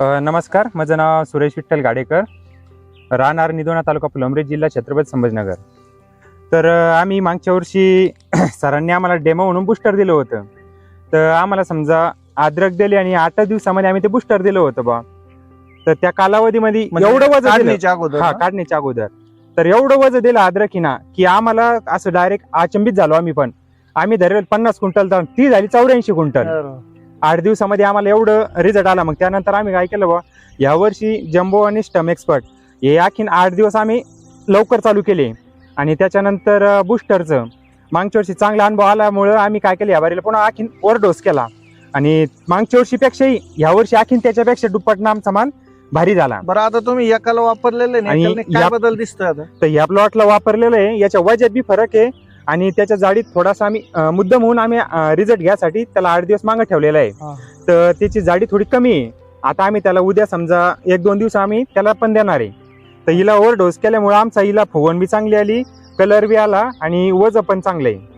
नमस्कार माझं नाव सुरेश विठ्ठल गाडेकर. राहणार निदोणा तालुका फुलंब्री जिल्हा छत्रपती संभाजीनगर. तर आम्ही मागच्या वर्षी सरांनी आम्हाला डेमो म्हणून बुस्टर दिलं होतं. तर आम्हाला समजा अद्रक दिली आणि आठ दिवसामध्ये आम्ही ते बुस्टर दिलं होतं बा तर त्या कालावधीमध्ये एवढं वजन अगोदर हा? काढण्याच्या अगोदर. तर एवढं वजन दिलं अद्रकीना की आम्हाला असं डायरेक्ट अचंबित झालो आम्ही पण. आम्ही धरेल पन्नास क्विंटल तर ती झाली चौऱ्याऐंशी क्विंटल. आठ दिवसामध्ये आम्हाला एवढं रिझल्ट आला. मग त्यानंतर आम्ही काय केलं बा यावर्षी जम्बो आणि स्टम एक्सपर्ट हे आणखीन आठ दिवस आम्ही लवकर चालू केले. आणि त्याच्यानंतर बुस्टरचं मागच्या वर्षी चांगला अनुभव आल्यामुळं आम्ही काय केलं? या बारीला पुन्हा आणखीन ओव्हरडोस केला. आणि मागच्या वर्षीपेक्षाही यावर्षी आणखीन त्याच्यापेक्षा दुप्पटनं आमचा माल भारी झाला. बरं आता तुम्ही एकाला वापरलेले या- बदल दिसतोय आता? तर ह्या प्लॉटला वापरलेलं आहे. याच्या वजनात बी फरक आहे. आणि त्याच्या जाडीत थोडासा आम्ही मुद्दाम होऊन आम्ही रिझल्ट घ्यासाठी त्याला आठ दिवस मागं ठेवलेला आहे. तर त्याची जाडी थोडी कमी आहे. आता आम्ही त्याला उद्या समजा एक दोन दिवस आम्ही त्याला पण देणार आहे. तर हिला ओव्हर डोस केल्यामुळे आमचा हिला फुगवण बी चांगली आली कलर बी आला आणि वज पण चांगलं आहे.